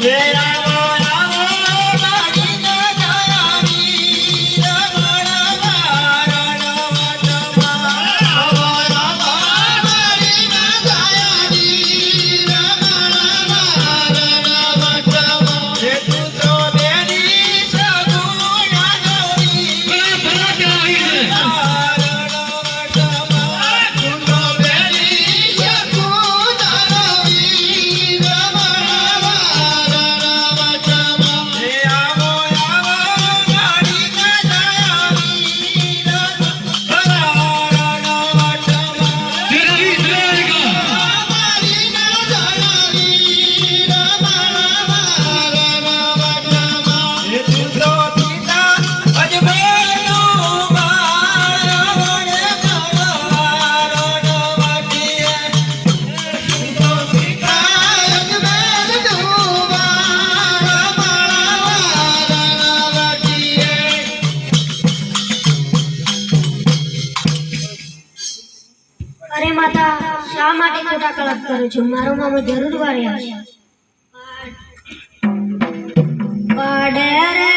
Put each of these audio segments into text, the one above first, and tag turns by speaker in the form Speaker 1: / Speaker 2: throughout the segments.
Speaker 1: Yeah. વાર્તાલાપ કરું છું. મારો મામો જરૂર વારે આવશે. પાડે રે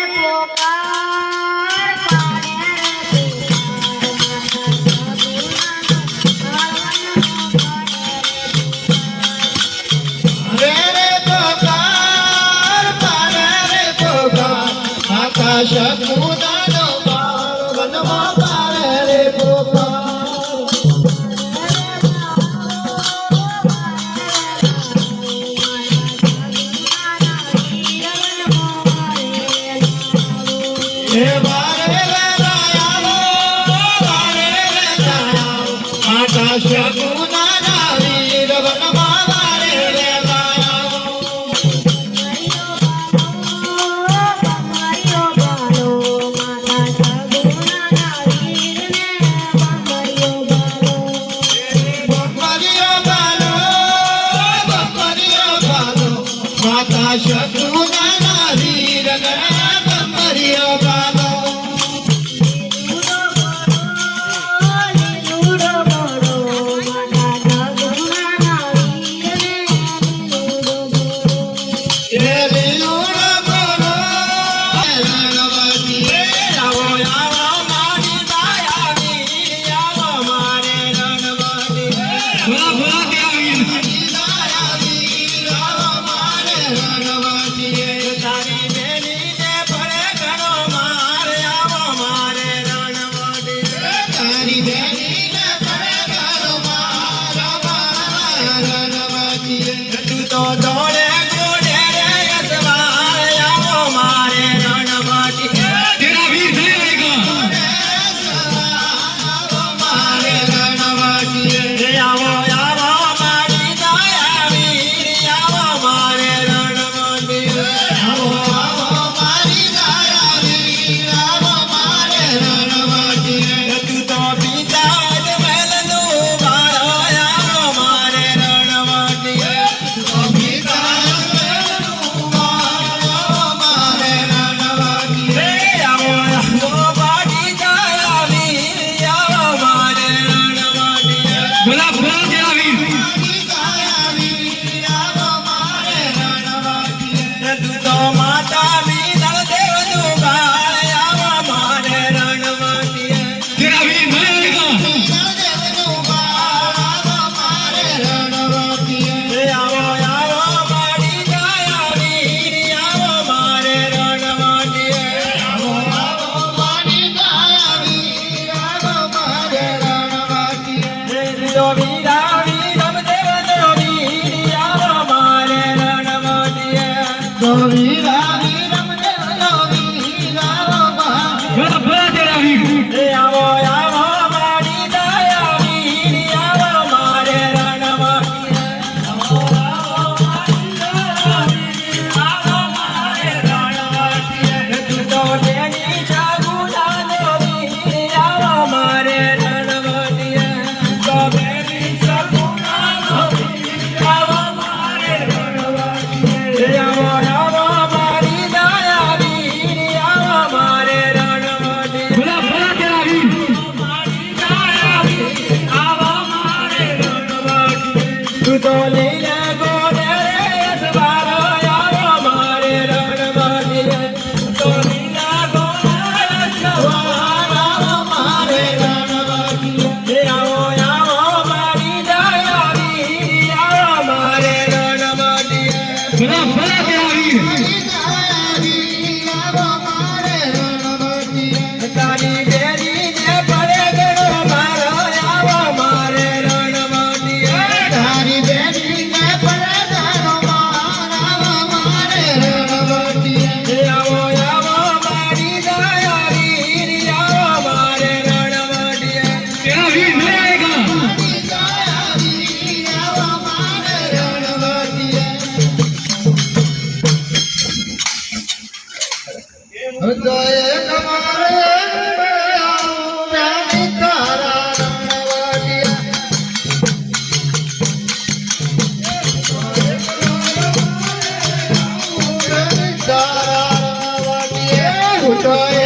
Speaker 2: জয়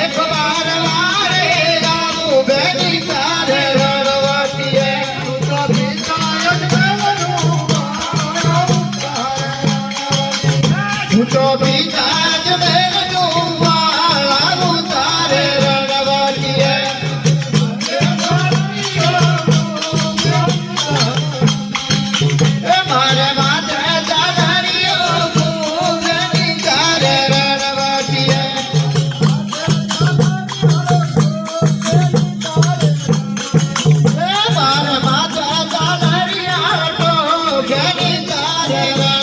Speaker 2: la la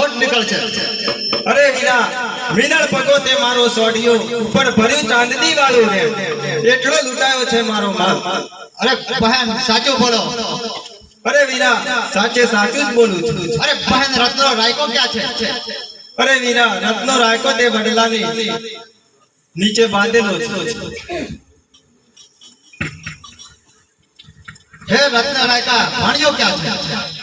Speaker 2: સાચું નીકળશે.
Speaker 3: અરે વીરા મીનળ ભગવતે મારો સોડિયો ઉપર ભર્યું ચાંદની વાળું રે. એટલો લૂંટાયો છે મારો માલ.
Speaker 2: અરે બહેન, સાચું બોલો.
Speaker 3: અરે વીરા સાચે સાચું જ બોલું છું.
Speaker 2: અરે બહેન, રત્નો રાયકો ક્યાં છે?
Speaker 3: અરે વીરા રત્નો રાયકો તે વડલાની નીચે બાંધેલો છે.
Speaker 2: હે રત્ન રાયકા, ભણ્યો ક્યાં છે?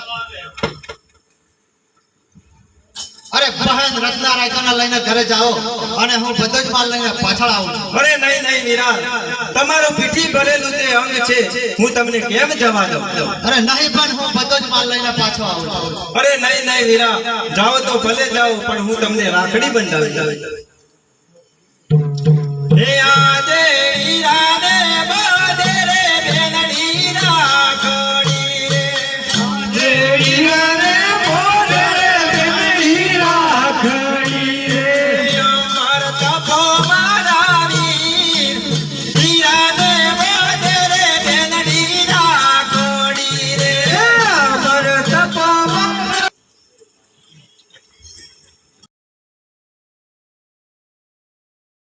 Speaker 2: અરે બહેન રત્ના રાયકાના લઈને ઘરે જાઓ અને હું બધો માલ લઈને પાછળ આવું
Speaker 3: અરે નહીં નહીં મીરા તમારો પીઠી ભરેલું તે અંગ છે. હું તમને કેમ જવા દઉં?
Speaker 2: અરે નહીં પણ હું બધો જ માલ લઈને પાછો આવું
Speaker 3: અરે નહીં નહીં મીરા જાઓ તો ભલે જાઓ પણ હું તમને રાખડી બંધાવી દઉં. હે આ